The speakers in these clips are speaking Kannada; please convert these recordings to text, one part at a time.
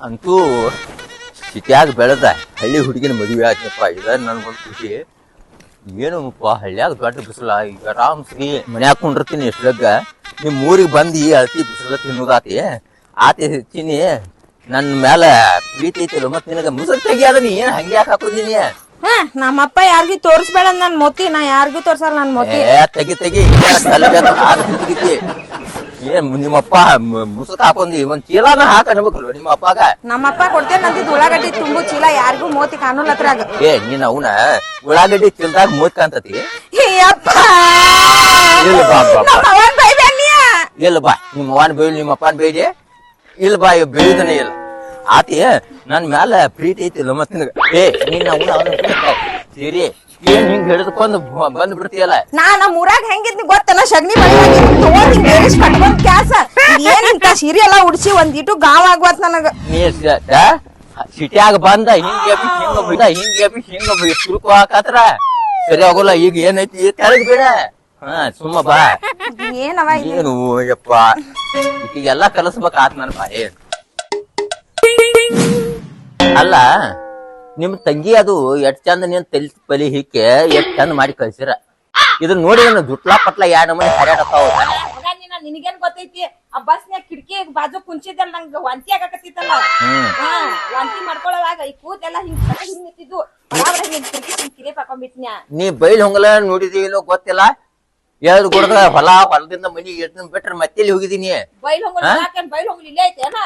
ಅಂತೂ ಸಿಟಿಯಾಗ ಬೆಳೆದ ಹಳ್ಳಿ ಹುಡುಗಿನ ಮದುವೆ ಆಯ್ತಪ್ಪ ಇದ ನನ್ಗೊಂದು ಖುಷಿ. ಏನಪ್ಪ ಹಳ್ಳಿಯಾಗ ದೊಡ್ಡ ಬಿಸಿಲ. ಈಗ ಆರಾಮ್ ಮನ್ಯಾಗ ಕುಂಡಿರ್ತೀನಿ ಎಷ್ಟೊಗ್ಗ ನಿಮ್ಮ ಊರಿಗೆ ಬಂದು ಅತಿ ಬಿಸಿಲ ತಿನ್ನೋದಾತಿ ಆತಿ. ಹೆಚ್ಚಿನಿ ನನ್ನ ಮೇಲೆ ಪ್ರೀತಿ ಐತಿಲ್ಲ ಮತ್ತೆ ನಿನಗೆ ಮುಸುಕ್ ತೆಗಿಯಾದ ನೀ? ಏನು ಹಂಗೆ ಯಾಕೆ ಹಾಕೋದಿನಿ? ಹಾ ನಮ್ಮಪ್ಪ ಯಾರಿಗೂ ತೋರಿಸ್ಬೇಡ ನನ್ ಮೊತ್ತಿ ನಾ ಯಾರಿಗೂ ತೋರ್ಸಲ್ಲ ನನ್ ಮೊತ್ತಿ ಏ ತೆಗಿ ತೆಗಿ. ಕಲ್ಬೇಕು ತೆಗಿತಿ ಏನ್ ನಿಮ್ಮಪ್ಪ ಮುಸುಕ್ ಹಾಕೊಂಡಿ ಒಂದ್ ಚೀಲಾನ ಹಾಕ ಅನ್ಬೇಕಲ್ವ ನಿಮ್ಮ ಅಪ್ಪಗ ನಮ್ಮಪ್ಪ ಕೊಡ್ತೇನೆ ಅಂತಿದ್ ಉಳ್ಳಾಗಡ್ಡಿ ತುಂಬು ಚೀಲ ಯಾರಿಗೂ ಮೋತಿ ಅದ್ರಾಗ. ಏ ನೀನ್ ಅವನ ಉಳ್ಳಾಗಡ್ಡಿ ಚೀಲದಾಗ ಮೋತಿ ಕಾಣ್ತತಿ? ಇಲ್ಲ ಬಾ, ಬಾ, ಬಾ. ನಮ್ಮ ಅವ್ವನ್ ಇಲ್ಲ ಬಾ ನಿಮ್ಮ ಅವನ್ ಬೇಡಿ ನಿಮ್ಮ ಅಪ್ಪನ್ ಬೇಡಿ ಇಲ್ಲ ಬಾ ಇವ್ ಬೈದನೇ ಇಲ್ಲ. ಆತಿ ನನ್ ಮ್ಯಾಲ ಪ್ರೀತಿ ಮತ್ ನಿನಗ? ಏ ನೀನ್ ಅವನ ಅವನ ಸೇರಿ ಏನ್ ಹಿಂಗ್ ಹಿಡಿದುಕೊಂಡು ಬಂದ್ ಬಿಡ್ತೀಯಲ್ಲ ನಾ ನಮ್ ಊರಾಗ ಹೆಂಗಿದ್ನಿ ಗೊತ್ತಲ್ಲ ಶಗ್ನಿ ಮಳಿ ತಗೊಂಡ್ ಕಟ್ಕೊಂಡ್ ಕ್ಯಾಸ. ಏನ್ ಇಂತ ಸೀರೆ ಎಲ್ಲ ಉಡ್ಸಿ ಒಂದಿಟ್ಟು ಗಾವ್ ಆಗ್ವತ್ ನನಗ? ನೀ ಸಿಟಿಯಾಗ ಬಂದ ಹಿಂಗ್ ಹಿಂಗ ಬಿಡ ಹಿಂಗ್ ಹಿಂಗ ಸುರುಕು ಹಾಕತ್ರ. ಸರಿ ಆಗೋಲ್ಲ ಈಗ ಏನೈತಿ? ತೆಳಗ್ ಬಿಡ. ಹಾ ಸುಮ್ಮ ಬಾ. ಏನವ? ಏನು ಯಪ್ಪ? ಈಗೆಲ್ಲ ಕಲಸ್ಬೇಕಾತ್ ನನ್ ಬಾ ಏನ್ ಅಲ್ಲ ನಿಮ್ ತಂಗಿ ಅದು ಎಷ್ಟ್ ಚಂದ ನೀನ್ ತಲಿ ಪಲಿ ಹಿಕ್ಕೆ ಎಷ್ಟ್ ಚಂದ ಮಾಡಿ ಕಳ್ಸಿರ. ಇದನ್ನ ನೋಡಿ ನಾನು ಜುಟ್ಲಾ ಪಟ್ಲ ಎರಡ್ ಮನೆ ಹರ್ಯಾಡತ್ತಾವ. ನಿನಗೇನ್ ಗೊತ್ತೈತಿ? ಆ ಬಸ್ನ್ಯಾಗ ಕಿಟಕಿ ಬಾಜು ಕುಂಚಿದ್ದಲ್ಲ ನಂಗ ವಾಂತಿ ಆಗಕತ್ತಿತ್ತಲ್ಲ ವಾಂತಿ ಮಾಡ್ಕೊಳ್ಳೋವಾಗ ಈ ಕೂದೆಲ್ಲ ಹಿಂಗ್ ಹಿಂಗ್ ನಿಂತಿದ್ದು ಕಿರಿ ಹಾಕೊಂಡ್ಬಿಟ್ನ್ಯಾ ನೀ ಬೈಲ್ ಹೊಂಗಲ ನೋಡಿದಿ ಇಲ್ಲೋ ಗೊತ್ತಿಲ್ಲ? ಎರಡು ಕೊಡದ ಹೊಲ ಹೊಲದಿಂದ ಮನಿ ಎದ್ದು ಬಿಟ್ರೆ ಮತ್ತೆಲ್ಲಿ ಹೋಗಿದೀನಿ? ಬೈಲ್ ಹೊಂಗಲ್ ಹಾಕನ್ ಬೈಲ್ ಹೊಂಗಲ್ ಇಲ್ಲೇ ಐತೆ ಅಣ್ಣ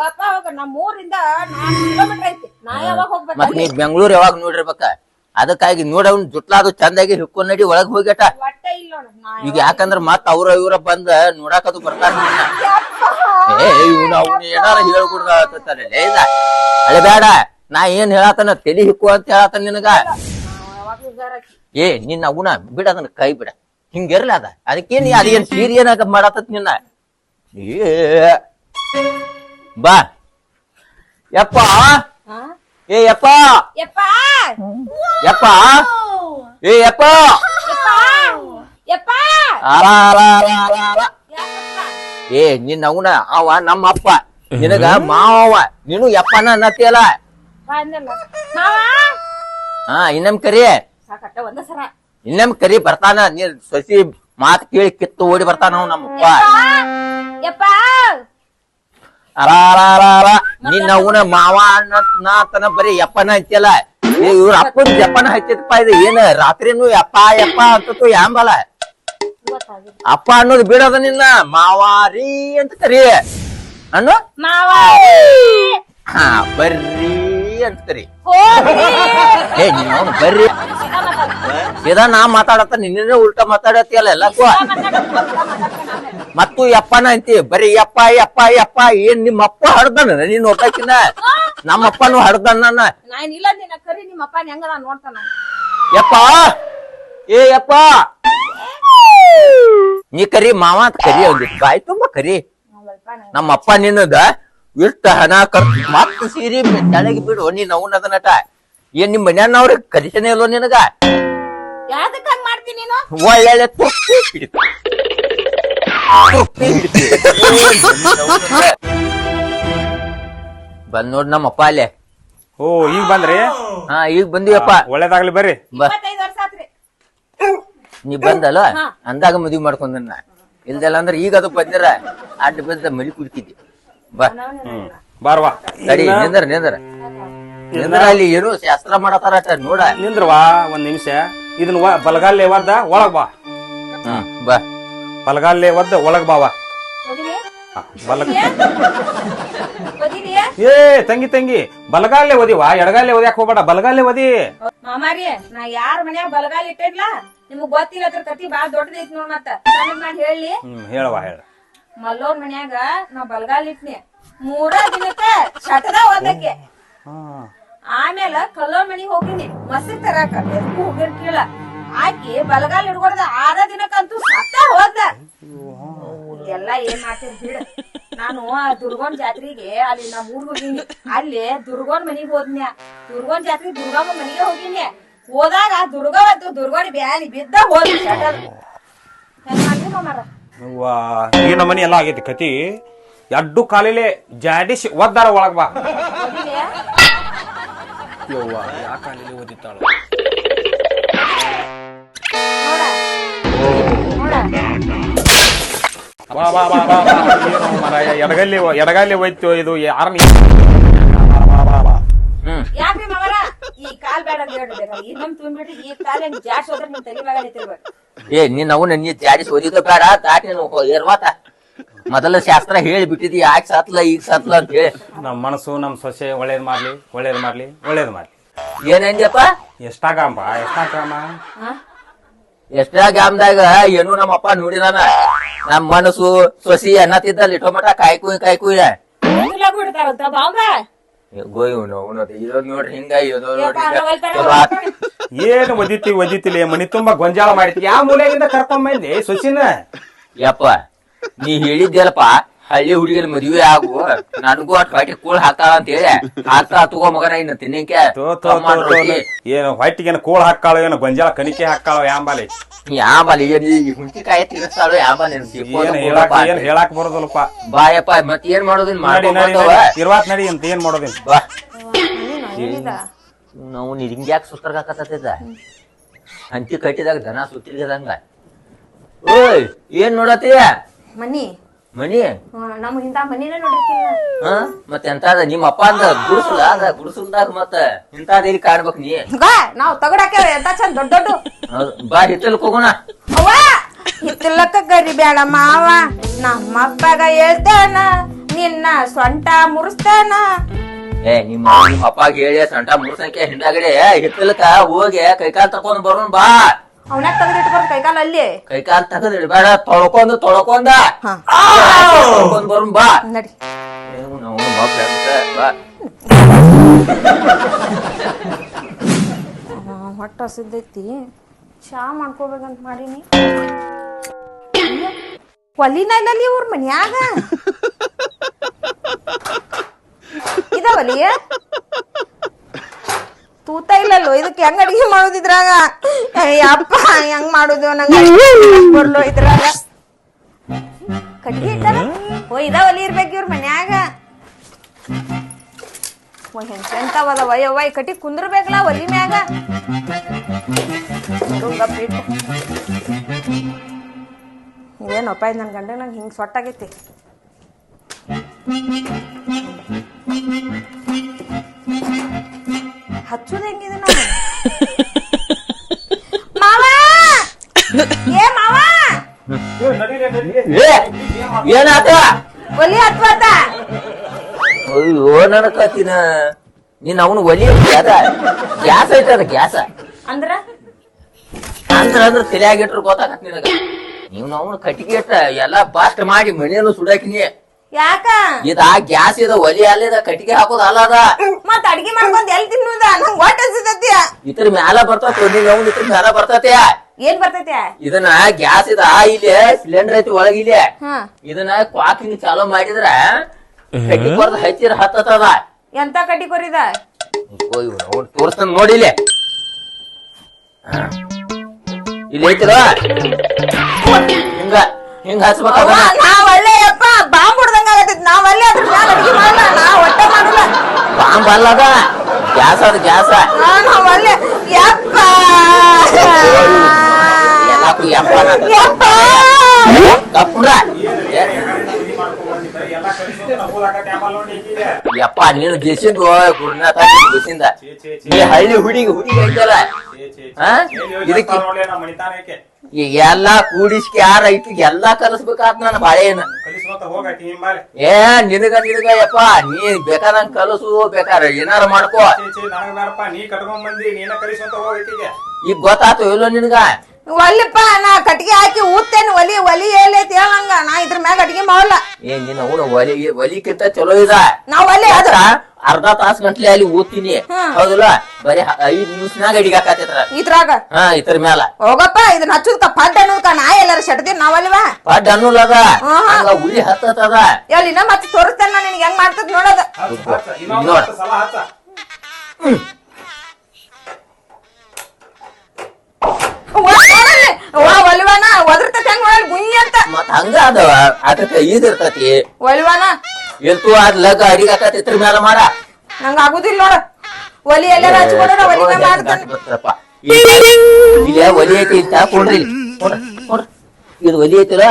ಪಾಪ ಹೋಗ ನಮ್ಮ ಊರಿಂದ ನಾಲ್ಕು ಕಿಲೋಮೀಟರ್ ಐತಿ. ನಾ ಯಾವಾಗ ಹೋಗ್ಬೇಕು ಮತ್ ನೀ ಬೆಂಗಳೂರು ಯಾವಾಗ ನೋಡಿರ್ಬೇಕ? ಅದಕ್ಕಾಗಿ ನೋಡ ಅವ್ನ ಜುಟ್ಲಾದು ಚಂದಾಗಿ ಹಿಕ್ಕೊಂಡ್ ನಡಿ ಒಳಗ್ ಹೋಗ್ಯಾಟ ಈಗ ಯಾಕಂದ್ರ ಮತ್ ಅವ್ರ ಇವ್ರ ಬಂದ ನೋಡಾಕದು ಬರ್ತಾರ ಏ ಇವ್ನ ಅವ್ನ ಏನಾರ ಹೇಳ್ಕೊಡ್ದ ಅಳೆ ಬೇಡ. ನಾ ಏನ್ ಹೇಳತನ? ತಲಿ ಹಿಕ್ಕು ಅಂತ ಹೇಳತನ ನಿನಗ. ಏ ನಿನ್ನ ಅವನ ಬಿಡ ಅದನ್ನ ಕೈ ಬಿಡ. ಹಿಂಗಿರ್ಲ ಅದ. ಅದಕ್ಕೇನ್ ಅದೇನ್ ಸೀರಿಯನ್ ಮಾಡತತ್ ನಿನ್ನ? ಏ. ಬಾ. ಯಪ್ಪ. ಹಾ? ಏ ಯಪ್ಪ. ಯಪ್ಪ. ಯಪ್ಪ. ಏ ಯಪ್ಪ. ಯಪ್ಪ. ಯಪ್ಪ ಅಲ ಅಲ ಅಲ ಅಲ ಅಲ ಏ ನಿನ್ನ ಅವನ ಅವ ನಮ್ಮ ಅಪ್ಪ. ನಿನಗ ಮಾವ. ನೀನು ಯಪ್ಪನ ಅನ್ನತಿಯಲ್ಲ? ಹಾ ಇನ್ನಮ್ ಕರಿ. ಸಾಕಟ್ಟ ಒಂದ ಸರ. ಇನ್ನಮ್ ಕರಿ ಬರ್ತಾನ ನೀ ಸಸಿ ಮಾತ್ ಕೇಳಿ ಕಿತ್ತು ಓಡಿ ಬರ್ತಾನ ಅವ್ ನಮ್ಮಪ್ಪ ಯಪ್ಪ ಅರ ಅರ ಅರ ಅರ. ನಿನ್ನ ಅವನ ಮಾವ ಅನ್ನತನ ಬರೀ ಯಪ್ಪನ ಹಚ್ಚಿಯಲ್ಲ ಏ ಇವ್ರ ಅಪ್ಪನ ಯಪ್ಪನ ಹಚ್ಚಿದಪ್ಪ ಇದು. ಏನ ರಾತ್ರಿನು ಯಪ್ಪ ಯಪ್ಪ ಅಂತತು ಯಾಂಬಲ ಅಪ್ಪ ಅನ್ನೋದು ಬಿಡದ ನಿನ್ನ. ಮಾವಾರಿ ಅಂತ ಕರಿ. ಅನ್ನು ಮಾವ ಹಾ ಬರ್ರಿ. ಅಂತ ಕರಿ ಹೋಗ್ರಿ ಏ ನೀನ್ ಅವ್ನು ಬರ್ರಿ. ಸೀದಾ ನಾ ಮಾತಾಡತ್ತ ನಿನ್ನೆ ಉಲ್ಟಾ ಮಾತಾಡತ್ತಿಯಲ್ಲ ಎಲ್ಲಕ್ಕೂ ಮತ್ತು ಯಪ್ಪನ ಅಂತಿ ಬರೀ ಯಪ್ಪ ಯಪ್ಪ ಯಪ್ಪ ಏನ್ ನಿಮ್ಮ ಅಪ್ಪ ಹಡ್ದನ ನೀನ್ ನೋಡ್ತಾಕಿನ ನಮ್ಮ ಅಪ್ಪನು ಹಡ್ದನ ನಾನ್ ಇಲ್ಲ ನಿನ್ನ ಕರಿ ನಿಮ್ಮ ಅಪ್ಪ ಹೆಂಗದ ನೋಡ್ತಾನ? ಯಪ್ಪ! ಏ ಯಪ್ಪ! ನೀ ಕರಿ ಮಾವ ಅಂತ ಕರಿ ಅವ್ರಿಗೆ ಬಾಯ್ ತುಂಬಾ ಕರಿ. ನಮ್ಮ ಅಪ್ಪ ನಿನ್ನದ. ಇಷ್ಟ ಹಣ ಖರ್ಚು ಮತ್ತ ಸೀರಿ ತೆಳಗಿ ಬಿಡು ನೀನ್ ಅವನದ ನಟ. ಏನ್ ನಿಮ್ ಮನ್ಯಾನವ್ರಿಗೆ ಕಲಿಸನೇ ಇಲ್ವೋ ನಿನಗ? ಹಂಗ್ ಮಾಡ್ತೀನಿ ನೀನು? ಒಳ್ಳೆ ತುಪ್ಪಿ ಹಿಡಿತು ತುಪ್ಪಿ ಹಿಡಿತು ಬಂದ್ ನೋಡ್ ನಮ್ಮ ಅಪ್ಪ ಅಲ್ಲೇ. ಓ ಈಗ ಬಂದ್ರಿ? ಹಾ ಈಗ ಬಂದಿವಪ್ಪ. ಒಳ್ಳೇದಾಗ್ಲಿ ಬರ್ರಿ. ಬಾ ಇಪ್ಪತ್ತೈದು ವರ್ಷ ಆತ್ರಿ. ನೀ ಬಂದಲ್ಲ? ಅಂದಾಗ ಮದ್ವಿ ಮಾಡ್ಕೊಂಡ ಇಲ್ದಲ್ಲ ಅಂದ್ರೆ ಈಗ ಅದು ಬಂದಿರ? ಅಡ್ಡ ಬಿದ್ದ ಮಲಿ ಕುಡ್ತಿದ್ದಿ. ಬಾ. ಹ್ಮ್. ಬಾರ್ವಾ ನಿಂದ್ರ? ನಿಂದ್ರ ನಿಂದ್ರ. ಅಲ್ಲಿ ಏನು ಶಾಸ್ತ್ರ ಮಾಡತಾರ ನೋಡ. ನಿಂದ್ರವಾ ಒಂದ್ ನಿಮಿಷ. ಇದನ್ನ ವ- ಬಲಗಾಲ್ಲೆ ಒದ್ದ ಒಳಗ್ ಬಾ. ಹ್ಮ್ ಬಾ. ಬಲಗಾಲ್ಲೆ ಒದ್ದ ಒಳಗ್ ಬಾವಾ ಬಲಗ ಏ ತಂಗಿ ತಂಗಿ. ಬಲಗಾಲ್ಲೆ ಓದಿವಾ? ಎಡಗಾಲ್ಲೆ ಓದ್ಯಾಕ ಹೋಗ್ಬೇಡ. ಬಲಗಾಲ್ಲೆ ಓದಿ. ಮಾಮಾರಿ ನಾ ಯಾರ ಮನ್ಯಾಗ ಬಲಗಾಲ ಇಟ್ಟಿರ್ಲ ನಿಮಗ್ ಗೊತ್ತಿಲ್ಲ ಅದ್ರ ಕತಿ ಬಾಳ ದೊಡ್ಡದೈತಿ ನೋಡ್ ಮತ್ತ. ನನಗ್ ನಾನ್ ಹೇಳಿ ಹ್ಮ್ ಹೇಳವಾ ಹೇಳ. ಮಲ್ಲೋರ್ ಮನ್ಯಾಗ ನಾ ಬಲ್ಗಾಲ್ ಇಟ್ನಿ. ಮೂರ ದಿನಕ್ಕ ಶಟದ ಓದಕ್ಕೆ ಆಮೇಲೆ ಕಲ್ಲೋ ಮನಿಗ್ ಹೋಗಿನಿ. ಮಸ್ತಿ ತರಾಕ ಎದಕ್ಕೂ ಹೋಗಿರ್ ಕೇಳ. ಆಕಿ ಬಲಗಾಲ್ ಹಿಡ್ಕೊಡ್ದ ಆರ ದಿನಕ್ಕಂತೂ ಸತ್ತ ಹೋದ ಎಲ್ಲ ಏನ್ ಮಾಡ್ತೀನಿ ಬಿಡ. ನಾನು ಆ ದುರ್ಗೋನ್ ಜಾತ್ರೆಗೆ ಅಲ್ಲಿ ನಮ್ಮ ಊರ್ಗ್ ಹೋಗಿನಿ. ಅಲ್ಲಿ ದುರ್ಗೋನ್ ಮನಿಗ್ ಹೋದ್ನ್ಯ. ದುರ್ಗೋನ್ ಜಾತ್ರೆ ದುರ್ಗಮ್ಮ ಮನಿಗೆ ಹೋಗಿನಿ ಹೋದಾಗ ದುರ್ಗವತ್ತು ದುರ್ಗೋಡಿ ಬ್ಯಾನಿ ಬಿದ್ದ ಹೋದ್ ಶಟಲ್. ಹೆಂಗ್ ಮಾಡ್ಲಿ ಮಾಮಾರ? ವಾ ಈ ನಮನಿ ಎಲ್ಲ ಆಗೈತಿ ಕತಿ. ಎಡ್ಡು ಕಾಲಿಲೆ ಜಾಡಿಸಿ ಒದ್ದಾರ ಒಳಗ್ ಬಾ. ಯವ್ವ ಓದಿತ್ತಾಳು ಬಾ ಬಾ ಬಾ ಬಾ ಬಾ. ಏನು ಮಾರಾಯ ಎಡಗಲ್ಲಿ ಎಡಗಲ್ಲಿ ಹೋಯ್ತು ಇದು ಯಾರ ಹ್ಮ್. ಯಾಕ್ರಿ ಈ ಕಾಲ್ ಬೇಡ ಅಂತ ಈ ನಮ್ ತುಂಬಿಟ್ರಿ ಈ ಕಾಲ್ ಹೆಂಗ್ ಜಾಡ್ಸ್ ಹೋದ್ರೆ ನಿಮ್ ತಲೆ ಮ್ಯಾಗ ನಿಂತಿರ್ಬೇಕು ಏ ನೀನ್ ಅವನ ನೀ ಜಾಡಿ ಓದಿದ ಬೇಡ ತಾಟಿ ಏರ್ವಾತ ಮೊದಲ ಶಾಸ್ತ್ರ ಹೇಳಿ ಬಿಟ್ಟಿದಿ ಯಾಕೆ ಸತ್ಲ ಈಗ ಸತ್ಲ ಅಂತ ಹೇಳಿ. ನಮ್ಮ ಮನಸ್ಸು ನಮ್ಮ ಸೊಸೆ ಒಳ್ಳೇದ್ ಮಾಡ್ಲಿ ಒಳ್ಳೇದ್ ಮಾಡ್ಲಿ ಒಳ್ಳೇದ್ ಮಾಡ್ಲಿ. ಏನಂದ್ಯಪ್ಪ ಎಷ್ಟಾಗಮ್ಮ ಎಷ್ಟಾಗಮ್ಮ ಹಾ? ಗ್ರಾಮದಾಗ ಏನು ನಮ್ಮಪ್ಪ ನೋಡಿದಾನ ನಮ್ ಮನಸ್ಸು ಸೊಸಿ ಅನ್ನತ್ತಿದ್ದಲ್ಲಿ ಟೊಮಟ ಕಾಯ್ಕುಯ್ ಕಾಯ್ಕುಯ್ ಇಲ್ಲ ಬಿಡ್ತಾರಂತ ಬಾಂಬ ಗೋಯ್ ಇದು ನೋಡ್ರಿ ಏನು ಒದಿತಿ ಒದಿತಿಲಿ ಮನಿ ತುಂಬಾ ಗೊಂಜಾಳ ಮಾಡಿತಿ ಯಾವ ಮೂಲೆಯಿಂದ ಕರ್ಕೊಂಬಂದಿ ಸುಶಿನ ಯಪ್ಪ ನೀ ಹೇಳಿದ್ಯಲ್ಲಪ್ಪ ಹಳ್ಳಿ ಹುಡುಗಿನ ಮದುವೆ ಆಗು ನನಗೂ ಅಟ್ ಹೊಟ್ಟೆ ಕೂಳ್ ಹಾಕ್ತಾಳ ಅಂತ ಹೇಳಿ. ಹಾಕ್ತಾ ತಗೋ ಮಗನ ಇನ್ನ ತಿನ್ನಕ್ಕೆ ತೋ ತೋ ತೋ ತೋ ಏನು ಹೊಟ್ಟಿಗೇನು ಕೋಳ್ ಹಾಕ್ಕಾಳು ಏನು ಗೊಂಜಾಳ ಕಣಿಕೆ ಹಾಕ್ಕಾಳು ಯಾಂಬಾಲಿ? ಯಾಂಬಾಲಿ ಏನ್ ಈ ಹುಂಚಿಕಾಯಿ ತಿನ್ನಿಸ್ತಾಳು ಯಾಂಬಾಲಿ ಏನ್. ಹೇಳಕ್ ಏನ್ ಬರೋದಲ್ಲಪ್ಪ? ಬಾಯಪ್ಪ ಮತ್ ಏನ್ ಮಾಡೋದಿನ್ ಮಾಡಿ ಇರ್ವಾತ್ ನಡಿ ಅಂತ ಏನ್ ಮಾಡೋದಿನ್ ಬಾ. ನಾವು ಹಿಂಗ್ಯಾಕ್ ಸುತ್ತರ್ಗಾಕತ್ತಿದ್ದ ಹಂಚಿ ಕಟ್ಟಿದಾಗ ದನ ಸುತ್ತಿರ್ಗದಂಗ. ಓಯ್ ಏನ್ ನೋಡತ್ತೀಯ? ಮನಿ. ಮನಿ? ನಮ್ ಇಂತ ಮನಿನ ನೋಡಿರ್ತಿಲ್ಲ ಹಾ? ಮತ್ ಎಂತಾದ? ನಿಮ್ಮ ಅಪ್ಪ ಅಂದ ಗುಡಿಸಲ ಅದ ಗುಡಿಸಲ್ದಾಗ ಮತ್ತ ಇಂತಾದ ಇಲ್ಲಿ ಕಾಣ್ಬೇಕ್ ನೀ? ನಾವ್ ತಗಡಾಕೇವ ಎಂತ ಚಂದ ದೊಡ್ಡ ದೊಡ್ಡ. ಬಾ ಹಿತ್ತಲಕ್ ಹೋಗೋಣ. ಅವ್ವ ಹಿತ್ತಲಕ್ಕ ಗರಿ ಬೇಡ ಮಾವ. ನಮ್ಮಪ್ಪಗ ಹೇಳ್ತೇನ ನಿನ್ನ ಸೊಂಟ ಮುರಿಸ್ತಾನ. ಏ ನಿಮ್ಮ ಅಪ್ಪಾಗ ಹೇಳಿ ಸೊಂಟ ಮುರ್ಸಂಕೆ ಹಿಂದಾಗಡೆ ಹಿತ್ತಲಕ್ಕ ಹೋಗಿ ಕೈಕಾಲ್ ತಕೊಂಡ್ ಬರೋಣ ಬಾ. ಅವನ್ಯಾಗ ಕೈಕಾಲ ಅಲ್ಲಿ? ಕೈಕಾಲ್ ತಗದ್ ಇಡ್ಬೇಡ ತೊಳ್ಕೊಂಡ್ ತೊಳ್ಕೊಂಡ. ಹಾ. ತೊಳ್ಕೊಂಡ್ ಬರೋಣ ಬಾ. ನಡಿ. ಏನು ನಾವು ಬಾ. ಹೊಟ್ಟ ಹಸಿದೈತಿ. ಚಾ ಮಾಡ್ಕೋಬೇಕಂತ ಮಾಡೀನಿ. ಒಲಿನ ಇಲ್ಲಲ್ಲಿ ಇವ್ರ ಮನ್ಯಾಗ? ಇದ ಒಲಿ? ತೂತ ಇಲ್ಲಲ್ಲೋ ಇದಕ್ಕೆ ಹೆಂಗ್ ಅಡಿಗೆ ಮಾಡೋದಿದ್ರಾಗ ಅಪ್ಪ ಹೆಂಗ್ ಮಾಡುದು? ನಂಗೆ ಬರ್ಲೋ ಇದ್ರಾಗ ಕಟ್ಟಿಗೆ ಇಟ್ಟಾರ ಓ ಇದ ಒಲಿ ಇರ್ಬೇಕು ಇವ್ರ ಮನ್ಯಾಗ. ಎಂತವದ? ವಯ್ಯವ್ವ ಈ ಕಟ್ಟಿ ಕುಂದ್ರಬೇಕಲ್ಲ ಒಲಿ ಮ್ಯಾಗ. ಇದೇನಪ್ಪ ಇದು ನನ್ನ ಗಂಡ ನಂಗೆ ಹಿಂಗೆ ಸೊಟ್ಟಾಗೈತಿ. ಹಚ್ಚುದು ಹೆಂಗಿದೆ ನಾನು ಏನಾತ? ಒಲಿ ಹತ್ವಾತ ಅಯ್ಯೋ ನನಕತ್ತಿನ ನೀನ್ ಅವನು ಒಲಿ ಅದ. ಗ್ಯಾಸ್ ಅದ ಗ್ಯಾಸ. ಅಂದ್ರ? ಅಂದ್ರ ಅಂದ್ರ ತಲೆಯಾಗಿಟ್ರು ಗೊತ್ತಾಗತ್ ನಿನಗ. ನೀವು ಅವನು ಕಟ್ಟಿಗೆ ಇಟ್ಟ ಎಲ್ಲಾ ಬಾಸ್ಟ್ ಮಾಡಿ ಮನೆಯನ್ನು ಸುಡಾಕಿನಿ ಯಾಕ? ಇದ ಗ್ಯಾಸ್ ಇದ ಒಲಿ ಅಲ್ಲಿದ ಕಟ್ಟಿಗೆ ಹಾಕೋದ್ ಅಲ್ಲ ಅದ. ಮತ್ ಅಡಿಗೆ ಮಾಡ್ಕೊಂಡ್ ಎಲ್ಲಿ ತಿನ್ನುದ? ನಂಗ್ ಹೊಟ್ಟೆ ಇದ್ರ ಮ್ಯಾಲ ಬರ್ತೈತಿ ಅವ್ನು ಇದ್ರ ಮ್ಯಾಲ ಬರ್ತೈತಿ. ಏನ್ ಬರ್ತೈತಿ? ಇದನ್ನ ಗ್ಯಾಸ್ ಇದ ಇಲ್ಲಿ ಸಿಲಿಂಡರ್ ಐತಿ ಒಳಗ ಇಲ್ಲಿ. ಹಾ. ಇದನ್ನ ಕ್ವಾಕ್ ಹಿಂಗ್ ಚಾಲೂ ಮಾಡಿದ್ರ ಕಟ್ಟಿ ಬರ್ದ ಹಚ್ಚಿರ ಹತ್ತದ ಎಂತ ಕಟ್ಟಿ ಕೊರಿದ? ತೋರಿಸ್ತಾನ ನೋಡಿ ಇಲ್ಲಿ. ಹಾ. ಇಲ್ಲಿ ಐತಿರ ಹಿಂಗ ಹಿಂಗ ಹಚ್ಬೇಕ ನಾವ್ ನಾ ಒಳ್ಳೆ ಯಪ್ಪ ಬಾಂಬ್ ಹೊಡ್ದಂಗ ಆಗತೈತಿ ನಾ ಒಳ್ಳೆ ಅದ್ರ ಮ್ಯಾಲ ಅಡ್ಗೆ ಮಾಡಲ್ಲ ನಾ ಹೊಟ್ಟೆ ಮಾಡಲ್ಲ. ಬಾಂಬ್ ಗ್ಯಾಸ್ ಅದ ಗ್ಯಾಸ. ನಾ ಒಳ್ಳೆ ಯಪ್ಪ. ಎಲ್ಲಾಕು yang. ಯಪ್ಪ ತಪ್ಪುಂಡ ಯಪ್ಪ ನೀನು ಗೆಸಿಂದ ಗುರುನಾಥ ದೇಶಿಂದ ಈ ಹಳ್ಳಿ ಹುಡುಗಿ ಹುಡುಗಿ ಐತಲ್ಲ? ಇದಕ್ಕೆ ಎಲ್ಲಾ ಕೂಡಿಸ್ಕೆ ಯಾರ ಐತಿ ಎಲ್ಲಾ ಕಲಿಸ್ಬೇಕಾತ್ ನನ್ನ ಬಾಳೆನ ಏ ನಿನಗ ನಿನಗ ಯಪ್ಪ ನೀ ಬೇಕಾದಂಗ್ ಕಲಸು ಬೇಕಾರ ಏನಾರ ಮಾಡ್ಕೋ ಈಗ ಗೊತ್ತಾತು ಇಲ್ಲೋ ನಿನಗ ಒಲ್ಲಪ್ಪ ನಾ ಕಟ್ಗೆ ಹಾಕಿ ಊದ್ತೇನೆ ಒಲಿ ಒಲಿ ಹೇಳೈತಿ ಹೇಳಂಗ ನಾ ಇದ್ರ ಮ್ಯಾಗ ಅಡಿಗೆ ಮಾಡಲ್ಲ ಏನ್ ನಿನ್ನ ಅವನು ಒಲಿ ಒಲಿಕ್ಕಿಂತ ಚಲೋ ಇದ. ನಾ ಒಲಿ ಅದ. ಅದ್ರ ಅರ್ಧ ತಾಸ್ ಗಂಟ್ಲೆ ಅಲ್ಲಿ ಓದ್ತೀನಿ ಹೌದಲ್ಲ? ಬರಿ ಐದ್ ನಿಮಿಷನಾಗ ಅಡಿಗೆ ಹಾಕತ್ತಿದ್ರ ಇದ್ರಾಗ? ಹಾ ಇದ್ರ ಮ್ಯಾಲ. ಹೋಗಪ್ಪ ಇದನ್ನ ಹಚ್ಚುದಕ್ಕ ಪಡ್ ಅನ್ನೋದಕ್ಕ ನಾ ಎಲ್ಲಾರ ಶಟ್ತೀನಿ ನಾವಲ್ವಾ ಪಡ್ ಅನ್ನುಲ್ಲದ ಅದ. ಹಂಗ ಉಳಿ ಹತ್ತದ ಎಲ್ಲಿ ಇನ್ನ ಮತ್ತೆ ತೋರಿಸ್ತೇನೆ ನಾ ನಿನಗೆ ಹೆಂಗ್ ಮಾಡ್ತದ ನೋಡೋದ. ನೋಡ ಸಲ ಹಚ್ಚ ಒಲ್ವಾನ ಒದರ್ತೈತಿ ಹೆಂಗ್ ಗುಂಯಿ ಅಂತ ಮತ್ ಹಂಗ ಅದ ಅದಕ್ಕ ಈದ್ ಇರ್ತತಿ ಒಲ್ವಾನ ಎಲ್ತು ಅದ್ ಲಗ ಅಡಿಗೆ ಹಾಕತ್ ಇತ್ರ ಮ್ಯಾಲ ಮಾಡ ನಂಗ ಆಗುದಿಲ್ಲ ನೋಡ ಒಲಿ ಎಲ್ಲ ಹಚ್ಕೊಂಡು ನಾ ಒಲಿ ಮ್ಯಾಲ್ ಮಾಡ್ತಾನೆ ಇಲ್ಲ ಒಲಿ ಐತಿ ಇಲ್ಲಿ. ಇದು ಒಲಿ ಐತಿಲ್ಲ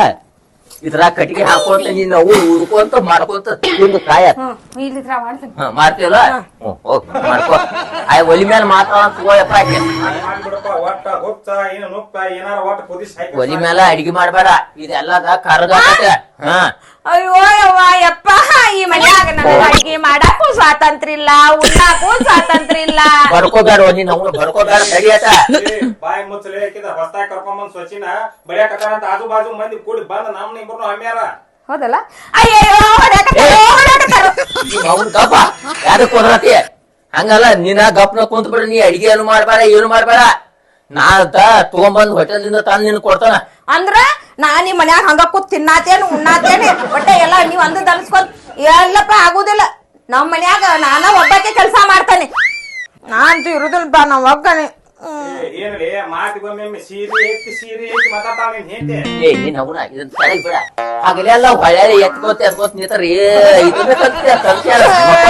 ಇದ್ರಾಗ ಕಟ್ಟಿಗೆ ಹಾಕೊಂತ ನೀನ್ ನಾವು ಉರ್ಕೊಂತ ಮಾಡ್ಕೊಂತ ತಿಂದು ಕಾಯ ಮಾಡ್ತಾನೆ. ಮಾಡ್ತೀವಲ್ಲ ಹೋಗ್ ಮಾಡ್ಕೋ. ಆ ಒಲಿ ಮೇಲೆ ತಗೋಯಪ್ಪ ಹಾಕಿ ಒಲಿ ಮೇಲೆ ಅಡಿಗೆ ಮಾಡ್ಬೇಡ. ಇದೆಲ್ಲದ ಕರ್ಗಾಕತ್ತೆ ಹಾ. ಅಯ್ಯೋ ಯವ್ವ ಯಪ್ಪ ಈ ಮನ್ಯಾಗ ನನಗ ಅಡಿಗೆ ಮಾಡಾಕು ಸ್ವಾತಂತ್ರ್ಯ ಇಲ್ಲ ಉಣ್ಣಾಕು ಸ್ವಾತಂತ್ರ್ಯ ಇಲ್ಲ. ಬರ್ಕೋಬೇಡ ನೀನ್ ಅವ್ನು ಬರ್ಕೋಬೇಡ ಸರಿ ಏ, ಬಾಯಿ ಮುಚ್ಚಲೆ ಹಾಕಿದ ಹೊಸ್ತಾಗ ಕರ್ಕೊಂಬಂದ್ ಸ್ವಚ್ಛಿನ ಅಂತ ಆಜು ಬಾಜು ಮಂದಿ ಕೂಡಿ ಬಂದ ನಮ್ನ ಇಬ್ರು ಹಮ್ಯಾರ. ಹೌದಲ್ಲ? ಅಯ್ಯಯ್ಯೋ ಹೊಡ್ಯಾಕತ್ತಾರೋ, ಹೊಡ್ಯಾಕತ್ತಾರೋ. ಅವ್ನು ಗಪ್ಪ. ಯಾರು ಕೊಡ್ರತಿ ಹಂಗಲ್ಲ ನೀನ ಗಪ್ನ ಕುಂತ ಬಿಡ ನೀ ಅಡಿಗೆ ಏನು ಮಾಡ್ಬೇಡ ಏನು ಮಾಡ್ಬೇಡ. ನಾ ತಗೊಂಬಂದ್ ಹೋಟೆಲ್ದಿಂದ ತಂದ್ ನಿನ್ ಕೊಡ್ತಾನ. ಅಂದ್ರ ನಾ ನಿಮ್ ಮನ್ಯಾಗ ಹಂಗ ಕೂತ್ ತಿನ್ನಾತೇನು ಉಣ್ಣಾತೇನೆ ಒಟ್ಟೆ ಎಲ್ಲ ನೀವ್ ಅಂದದ್ ಅನ್ಸ್ಕೊಂಡ್ ಎಲ್ಲಪ್ಪ ಆಗುದಿಲ್ಲ. ನಮ್ ಮನ್ಯಾಗ ನಾನ ಒಬ್ಬಕ್ಕೆ ಕೆಲಸ ಮಾಡ್ತಾನೆ. ನಾನ್ ಇರುದಿಲ್ಲ ಬಾ ನಾವ್ ಒಗ್ಗನೆ ಏನಲ್ಲಿ ಮಾತಿಗೊಮ್ಮೆ ಸೀರೆ ಎತ್ತಿ ಸೀರೆ ಎತ್ತಿ ಮಾತಾಡ್ತಾಳ ನಿನ್ ಹೆಂಡತಿ? ಏ ನೀನ್ ಅವನ ಇದನ್ ತಲೆಗ್ ಬಿಡ. ಹಗಲೆಲ್ಲ ಹೊಳ್ಯಾರಿ ಎತ್ಕೋತ ಎತ್ಕೋತ ನಿಂತಾರ ಏ ಇದನ್ನ ಕಲ್ತ್ಯ ಕಲ್ತ್ಯಾರ ನಮ್ಮಪ್ಪ.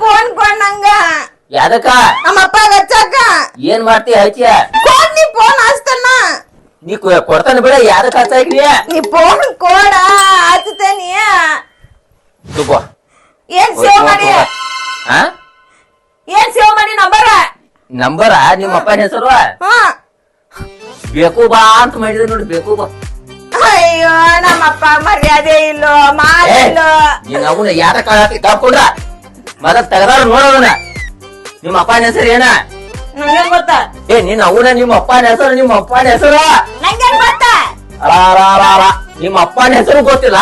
ಫೋನ್ ಕೊಂಡಂಗ. ಯಾದಕ್ಕ? ನಮ್ಮ ಹಚ್ಚಾಕ ಏನ್ ಮಾಡ್ತಿ ಹಚ್ಚಿಯ ನೀ ಫೋನ್ ಹಚ್ತಾನ. ನೀ ಕೊಡ್ತಾನ ಬಿಡ ಯಾರ ಹಚ್ಚಾಕ್ರಿ ನೀ ಫೋನ್ ಕೋಡ ಹಚ್ತೇನಿ ತಗೋ ಏನ್ ಸೇವ್ ಮಾಡಿ? ಹಾ ಏನ್ ಸೇವ್ ಮಾಡಿ ನಂಬರ್? ನಂಬರ? ನಿಮ್ಮ ಅಪ್ಪನ ಹೆಸರು? ಬೇಕು ಬಾ ಅಂತ ಮಾಡಿದ್ರೆ ನೋಡಿ ಬೇಕು ಬಾ. ಅಯ್ಯೋ ನಮ್ಮಪ್ಪ ಮರ್ಯಾದೆ ಇಲ್ಲೋ ಮಾಲ್ ಇಲ್ಲ. ನೀನ್ ಅವನ ಯಾರ ಕಾಳಾತಿ ತಗೊಂಡ್ರ ಮದ ತಗದಾರ ನೋಡೋದನ್ನ. ನಿಮ್ಮ ಅಪ್ಪನ ಹೆಸರು ಏನ? ನಂಗೇನ್ ಗೊತ್ತಾ? ಏ ನಿನ್ನ ಅವನ ನಿಮ್ಮ ಅಪ್ಪನ ಹೆಸರು ನಿಮ್ಮ ಅಪ್ಪನ ಹೆಸರು? ನಂಗೇನ್ ಗೊತ್ತಾ? ಅರಾರಾರಾರ. ನಿಮ್ಮ ಅಪ್ಪನ ಹೆಸರು ಗೊತ್ತಿಲ್ಲ?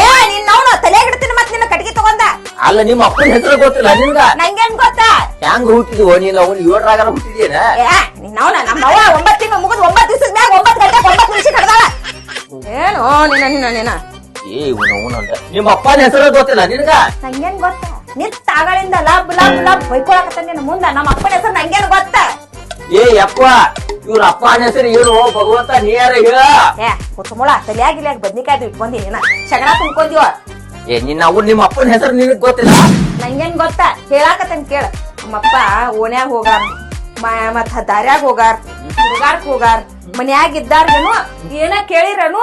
ಏ ನಿನ್ನ ಅವನು ತಲೆ ಹಿಡ್ತೀನಿ ಮತ್ ನಿನ್ನ ಕಟ್ಗೆ ತಗೊಂಡ. ಅಲ್ಲ ನಿಮ್ಮ ಅಪ್ಪನ ಹೆಸರು ಗೊತ್ತಿಲ್ಲ ನಿನ್ಗ? ನಂಗೇನ್ ಗೊತ್ತ? ಹೆಂಗ್ ಹುಟ್ಟಿದ್ವು? ನೀನ್ ಅವನು ಏಳರಾಗ ಹುಟ್ಟಿದೇನ ಏ ನಿನ್ ಅವನ ನಮ್ಮ ಅವ್ವ ಒಂಬತ್ತು ತಿಂಗಳು ಮುಗಿದ್ ಒಂಬತ್ತು ದಿವಸದ ಮ್ಯಾಗ ಒಂಬತ್ತು ಗಂಟೆ ಒಂಬತ್ತು ನಿಮಿಷ ಕಡ್ದಾಳ ಏನು ನಿನ್ನ ನಿನ್ನ ನಿನ್ನ. ಏ ಇವನು ಅವನು ಅಂತ ನಿಮ್ಮ ಅಪ್ಪನ ಹೆಸರು ಗೊತ್ತಿಲ್ಲ ನಿನ್ಗ? ನಂಗೇನ್ ಗೊತ್ತಾ? ನಿತ್ ತಾಗಳಿಂದ ಲಬ್ ಲಬ್ ಲಬ್ ಬೈಕೊಳಕತ್ತ ನಿನ್ನ ಮುಂದ ನಮ್ಮ ಅಪ್ಪನ ಹೆಸರು ನಂಗೇನ್ ಗೊತ್ತ? ಏ ಯಪ್ಪ ಇವ್ರ ಅಪ್ಪನ ಹೆಸರು ಏನು? ಭಗವಂತ ನೀಯಾರ ಹೇಳ ಏ ಕುತ್ಮುಳ ತಲೆಯಾಗಿಲ್ಲ ಬದ್ನಿಕಾಯ್ದು ಇಟ್ಕೊಂಡಿ ಏನ ಶಗಣ ತುಂಬ್ಕೊಂದಿವ ಏ ನಿನ್ನ ಅವ್ರು ನಿಮ್ಮ ಅಪ್ಪನ ಹೆಸರು ನಿನಗ್ ಗೊತ್ತಿಲ್ಲ? ನಂಗೇನ್ ಗೊತ್ತಾ? ಹೇಳಾಕತ್ತೇನ್ ಕೇಳ. ನಮ್ಮಪ್ಪ ಓನ್ಯಾಗ ಹೋಗಾರ ಮತ್ತ ದಾರ್ಯಾಗ ಹೋಗಾರ ಹುಡುಗಾರ್ಕ್ ಹೋಗಾರ ಮನ್ಯಾಗ ಇದ್ದಾರ್ಗನು ಏನ ಕೇಳಿರನು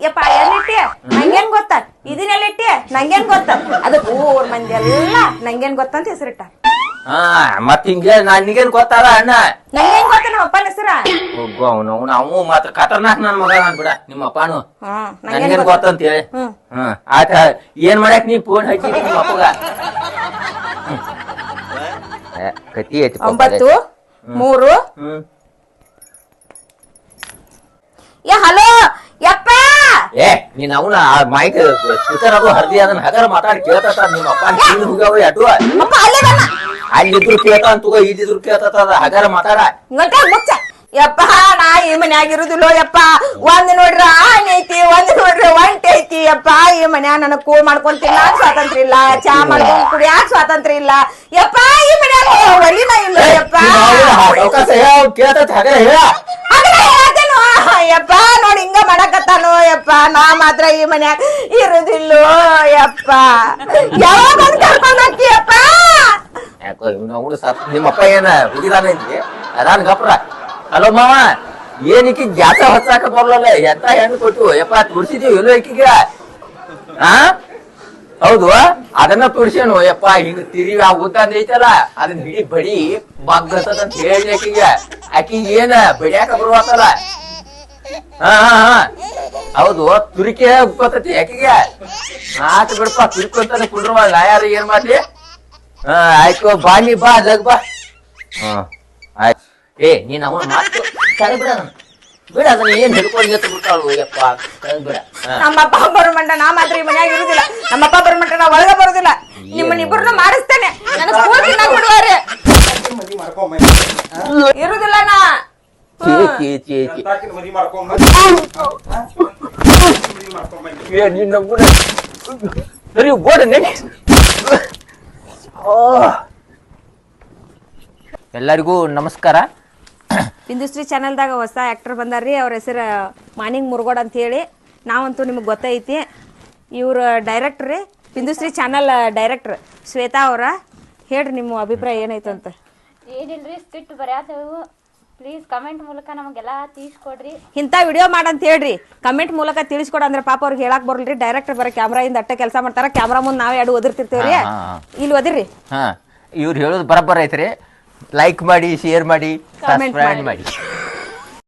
ಯಪ್ಪ ಎಲ್ಲಿಟ್ಟಿ ನಂಗೇನ್ ಗೊತ್ತ? ಇದನ್ನೆಲ್ಲಿಟ್ಟಿ ನಂಗೇನ್ ಗೊತ್ತ? ಅದಕ್ಕೆ ಊರ್ ಮಂದಿ ಎಲ್ಲ ನಂಗೇನ್ ಗೊತ್ತಂತ ಹೆಸರಿಟ್ಟ. ಹಾ ಮತ್ ಹಿಂಗೆ ನನಗೇನ್ ಗೊತ್ತಾರ ಅಣ್ಣ. ನಂಗೇನ್ ಗೊತ್ತ ನಮ್ಮ ಅಪ್ಪನ ಹೆಸರ? ಅವನು ಅವನು ಅವು ಮಾತ್ರ ಖತರ್ನಾಕ್ ನನ್ ಮಗ ನಾನ್ ಬಿಡ ನಿಮ್ಮ ಅಪ್ಪನು. ಹ್ಮ್ ನಂಗೇನ್ ನನ್ಗೇನ್ ಗೊತ್ತ? ಗೊತ್ತಂತ ಹೇಳಿ. ಹ್ಮ್. ಆಯ್ತ? ಆತ ಏನ್ ಮಾಡಕ್ ನೀ ಫೋನ್ ಹಚ್ಚಿ ನಿಮ್ಮ ಅಪ್ಪಗ? ಹ್ಮ್. ಏ, ಕತಿ ಐತಿ ಪಾಪ ಒಂಬತ್ತು ಮೂರು. ಹ್ಮ್. ಯಾ ಹಲೋ ಯಪ್ಪ! ಏ ನೀನ್ ಅವನ ಮೈಕ್ ಸ್ಪೀಕರ್ ಅದು ಹರ್ದಿ ಅದನ್ನ ಹಗರ ಮಾತಾಡಿ ಕೇಳ್ತಾತ ನಿಮ್ಮ ಅಪ್ಪ ನೀನು ಹೋಗ್ಯಾವ ಅಪ್ಪ ಅಲ್ಲೇ ಅಲ್ಲಿದ್ರು ಕೇಳ್ತಾ ಅಂತ ಇದಿದ್ರು ಕೇಳ್ತಾತ ಅದ ಹಗರ ಮಾತಾಡ. ಗಂಟೆ ಮುಚ್ಚ. ಯಪ್ಪ ನಾ ಈ ಮನ್ಯಾಗ ಇರುದಿಲ್ಲೋ ಯಪ್ಪ. ಒಂದ್ ನೋಡ್ರ ಆನೆ ಐತಿ ಒಂದ್ ನೋಡ್ರಿ ಒಂಟಿ ಐತಿ. ಯಪ್ಪ ಈ ಮನ್ಯಾಗ ನನಗ್ ಕೂಳ್ ಮಾಡ್ಕೊಂತಿಲ್ಲ ಸ್ವಾತಂತ್ರ್ಯ ಇಲ್ಲ. ಚಾ ಮಾಡ್ಕೊಂಡ್ ಕುಡಿಯಾಕ್ ಸ್ವಾತಂತ್ರ್ಯ ಇಲ್ಲ. ಯಪ್ಪ ಈ ಮನ್ಯಾಗ ಒಲಿನ ಇಲ್ಲ ಯಪ್ಪ. ಕೇಳ್ತೈತಿ ಹಗರ ಹೇಳ. ಯಪ್ಪ ನೋಡಿ ಹಿಂಗ ಮಾಡಕತ್ತಾನೋ ಯಪ್ಪ ನಾ ಮಾತ್ರ ಈ ಮನ್ಯಾಗ ಇರುದಿಲ್ಲೋ ಯಪ್ಪ ಯಾವಾಗ ಬಂದ್ ಕರ್ಕೊಂಡ್ ಹೋಗ್ತೀಯಪ್ಪ? ಯಾಕೋ ಇವ್ನು ಅವ್ನು ಸತ್ ನಿಮ್ಮಪ್ಪ ಏನ ಹುಡುಗಿದಾನೆ ಅದಾನ ಗಪ್ರ. ಹಲೋ ಮಾವ ಏನಕ್ಕೆ ಗ್ಯಾಸ ಹೊಸಾಕ ಬರ್ಲಲ್ಲ? ಎಂತ ಹೆಣ್ಣು ಕೊಟ್ಟು? ಯಪ್ಪ ತೋರಿಸಿದೀವಿ ಎಲ್ಲೋ ಇಕ್ಕಿಗ ಆ? ಹೌದು, ಅದನ್ನ ತುರ್ಸೇನು ಯಪ್ಪ, ಹಿಂಗ ತಿರಿವಿ ಆ ಉದ್ದಂದ ಐತಲ್ಲ ಅದನ್ನ ಹಿಡಿ ಬಡಿ ಬಗ್ಗತದ ಅಂತ ಹೇಳಿ ಆಕಿಗೆ ಆಕಿ ಏನ, ಬಡಿಯಾಕ ಬರುವಾತಲ್ಲ ಹಾ ಹಾ ಹಾ. ಹೌದು ತುರಿಕೆ ಉಕ್ಕೋತತಿ ಯಾಕಿಗೆ? ಆತ ಬಿಡಪ್ಪ ತುರ್ಕೊಂತಾನೆ ಕುಂಡ್ರವ ನಾ ಯಾರು ಏನ್ ಮಾಡ್ಲಿ? ಹಾ ಆಯ್ತು ಬಾ ನೀ ಬಾ ಜಗ್ ಬಾ. ಹಾ. ಆಯ್ತು. ಏ ನೀನ್ ಅವನ ಮಾತು ಸರಿ ಬಿಡ ಬಿಡ ಅದನ್ನ ಏನ್ ಹಿಡ್ಕೊಂಡು ಬಿಡ್ತಾಳು ಬಿಟ್ಟಾಳು ಯಪ್ಪ ಬಿಡ. ಹಾ. ನಮ್ಮಪ್ಪ ಬರುಮಂಟ ನಾ ಮಾತ್ರ ಈ ಮನ್ಯಾಗ ಇರುದಿಲ್ಲ. ನಮ್ಮಪ್ಪ ಬರುಮಂಟ ನಾ ಒಳಗ ಬರುದಿಲ್ಲ. ನಿಮ್ಮನ್ನ ಇಬ್ಬರನ್ನ ಮಾಡಿಸ್ತೇನೆ. ನನ್ನ ಸ್ಕೂಲ್ ಬಿಡುವಾರೆ. ಇರುದಿಲ್ಲ ನಾ. ಸರಿ ನೆನೆ. ಎಲ್ಲರಿಗೂ ನಮಸ್ಕಾರ. ಬಿಂದುಶ್ರೀ ಚಾನಲ್ದಾಗ ಹೊಸ ಆ್ಯಕ್ಟರ್ ಬಂದಾರ್ರಿ. ಅವ್ರ ಹೆಸರು ಮಾನಿಂಗ್ ಮುರುಗೋಡ್ ಅಂತ ಹೇಳಿ ನಾವಂತೂ ನಿಮಗೆ ಗೊತ್ತೈತಿ. ಇವ್ರ ಡೈರೆಕ್ಟ್ರ್ ರೀ. ಬಿಂದುಶ್ರೀ ಚಾನಲ್ ಡೈರೆಕ್ಟ್ರ್ ಶ್ವೇತಾ ಅವರ. ಹೇಳ್ರಿ ನಿಮ್ಮ ಅಭಿಪ್ರಾಯ ಏನೈತಂತ. ಏನಿಲ್ರಿ ಸ್ಕಿಟ್ ಬರ್ಯಾತವು. ಪ್ಲೀಸ್ ಕಮೆಂಟ್ ಮೂಲಕ ನಮಗೆಲ್ಲ ತಿಳಿಸ್ಕೊಡ್ರಿ. ಇಂಥ ವಿಡಿಯೋ ಮಾಡಂತ ಹೇಳ್ರಿ. ಕಮೆಂಟ್ ಮೂಲಕ ತಿಳಿಸ್ಕೊಡ ಅಂದ್ರೆ ಪಾಪ ಅವ್ರಿಗೆ ಹೇಳಕ್ ಬರಲ್ರಿ. ಡೈರೆಕ್ಟರ್ ಬರ ಕ್ಯಾಮ್ರಾ ಇಂದ ಅಟ್ಟ ಕೆಲಸ ಮಾಡ್ತಾರ. ಕ್ಯಾಮ್ರಾ ಮುಂದೆ ನಾವೇ ಎರಡು ಓದಿರ್ತಿರ್ತೀವ್ರಿ. ಇಲ್ಲಿ ಓದಿರ್ರಿ ಹಾ ಇವ್ರು ಹೇಳೋದು ಬರಬ್ಬರ ಐತ್ರಿ. ಲೈಕ್ ಮಾಡಿ ಶೇರ್ ಮಾಡಿ ಕಮೆಂಟ್ ಸಬ್ಸ್ಕ್ರೈಬ್. ಮಾಡಿ.